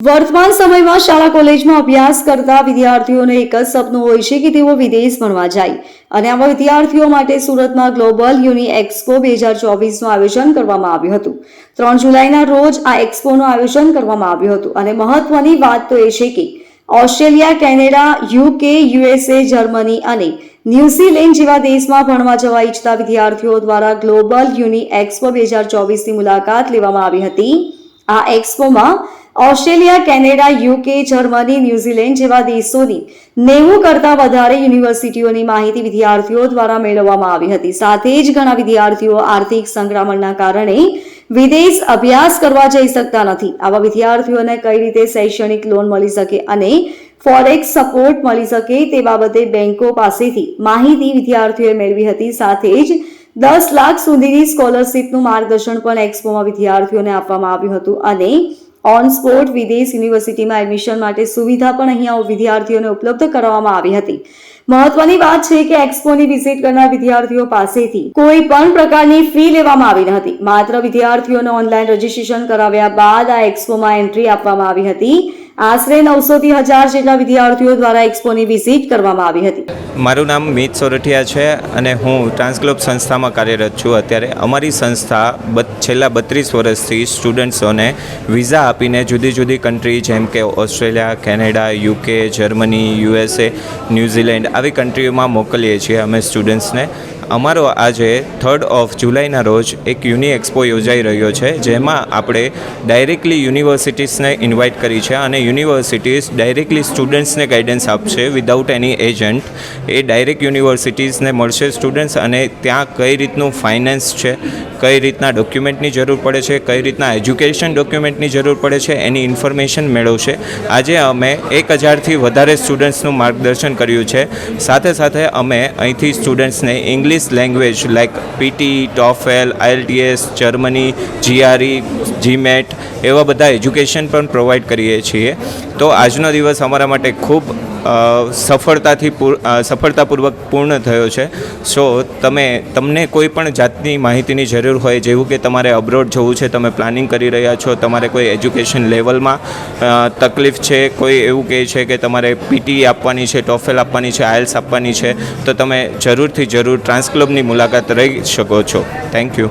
વર્તમાન સમયમાં શાળા કોલેજમાં અભ્યાસ કરતા વિદ્યાર્થીઓને એક જ સપનું હોય છે કે તેઓ વિદેશ ભણવા જાય. અને આવા વિદ્યાર્થીઓ માટે સુરતમાં ગ્લોબલ યુનિ એક્સપો બે હજાર ચોવીસનું આયોજન કરવામાં આવ્યું હતું. ત્રણ જુલાઈના રોજ આ એક્સપોનું આયોજન કરવામાં આવ્યું હતું. અને મહત્વની વાત તો એ છે કે Australia, Canada UK USA Germany અને ન્યુઝીલેન્ડ જેવા દેશમાં ભણવા જવા ઈચ્છતા વિદ્યાર્થીઓ દ્વારા ગ્લોબલ યુનિ એક્સપો બે હજાર ચોવીસની મુલાકાત લેવામાં આવી હતી. આ એક્સપોમાં Australia, Canada, UK, Germany, New Zealand જેવા દેશોની નેવું કરતાં વધારે યુનિવર્સિટીઓની માહિતી વિદ્યાર્થીઓ દ્વારા મેળવવામાં આવી હતી. સાથે જ ઘણા વિદ્યાર્થીઓ આર્થિક સંક્રમણના કારણે વિદેશ અભ્યાસ કરવા જઈ શકતા નથી. આવા વિદ્યાર્થીઓને કઈ રીતે શૈક્ષણિક લોન મળી શકે અને ફોરેક્સ સપોર્ટ મળી શકે તે બાબતે બેંકો પાસેથી માહિતી વિદ્યાર્થીઓએ મેળવી હતી. સાથે જ દસ લાખ સુધીની સ્કોલરશીપનું માર્ગદર્શન પણ એક્સપોમાં વિદ્યાર્થીઓને આપવામાં આવ્યું હતું. અને ઓન સ્પોટ વિદેશ યુનિવર્સિટીમાં એડમિશન માટે સુવિધા પણ અહીંયા વિદ્યાર્થીઓને ઉપલબ્ધ કરાવવામાં આવી હતી. મહત્વની વાત છે કે એક્સપોની વિઝિટ કરનાર વિદ્યાર્થીઓ પાસેથી કોઈ પણ પ્રકારની ફી લેવામાં આવી ન હતી. માત્ર વિદ્યાર્થીઓને ઓનલાઈન રજીસ્ટ્રેશન કરાવ્યા બાદ આ એક્સપોમાં એન્ટ્રી આપવામાં આવી હતી. આશરે નવસોથી હજાર જેટલા વિદ્યાર્થીઓ દ્વારા એક્સપોની વિઝિટ કરવામાં આવી હતી. મારું નામ મિત સોરઠિયા છે અને હું ટ્રાન્સગ્લોબ સંસ્થામાં કાર્યરત છું. અત્યારે અમારી સંસ્થા છેલ્લા બત્રીસ વર્ષથી સ્ટુડન્ટ્સોને વિઝા આપીને જુદી જુદી કન્ટ્રી જેમ કે Australia, Canada UK Germany USA New Zealand આવી કન્ટ્રીઓમાં મોકલીએ છીએ અમે સ્ટુડન્ટ્સને. અમારો આજે થર્ડ ઓફ જુલાઈના રોજ એક યુનિ એક્સપો યોજાઈ રહ્યો છે, જેમાં આપણે ડાયરેક્ટલી યુનિવર્સિટીઝને ઇન્વાઇટ કરી છે અને યુનિવર્સિટીઝ ડાયરેક્ટલી સ્ટુડન્ટ્સને ગાઈડન્સ આપશે વિદાઉટ એની એજન્ટ એ ડાયરેક્ટ યુનિવર્સિટીઝને મળશે સ્ટુડન્ટ્સ અને ત્યાં કઈ રીતનું ફાઇનાન્સ છે, કઈ રીતના ડોક્યુમેન્ટની જરૂર પડે છે, કઈ રીતના એજ્યુકેશન ડોક્યુમેન્ટની જરૂર પડે છે, એની ઇન્ફોર્મેશન મેળવશે. આજે અમે એક હજારથી વધારે સ્ટુડન્ટ્સનું માર્ગદર્શન કર્યું છે. સાથે સાથે અમે અહીંથી સ્ટુડન્ટ્સને English language like PT TOEFL IELTS Germany GRE GMAT એવા બધા એજ્યુકેશન પણ પ્રોવાઈડ કરીએ છીએ. તો આજનો દિવસ અમારા માટે ખૂબ સફળતાથી પૂર સફળતાપૂર્વક પૂર્ણ થયો છે. સો તમે, તમને કોઈ પણ જાતની માહિતીની જરૂર હોય, જેવું કે તમારે અબ્રોડ જવું છે, તમે પ્લાનિંગ કરી રહ્યા છો, તમારે કોઈ એજ્યુકેશન લેવલમાં તકલીફ છે, કોઈ એવું કહે છે કે તમારે પીટી આપવાની છે ટોફેલ આપવાની છે આયલ્સ આપવાની છે, તો તમે જરૂરથી જરૂર ટ્રાન્સક્લબની મુલાકાત રહી શકો છો. Thank you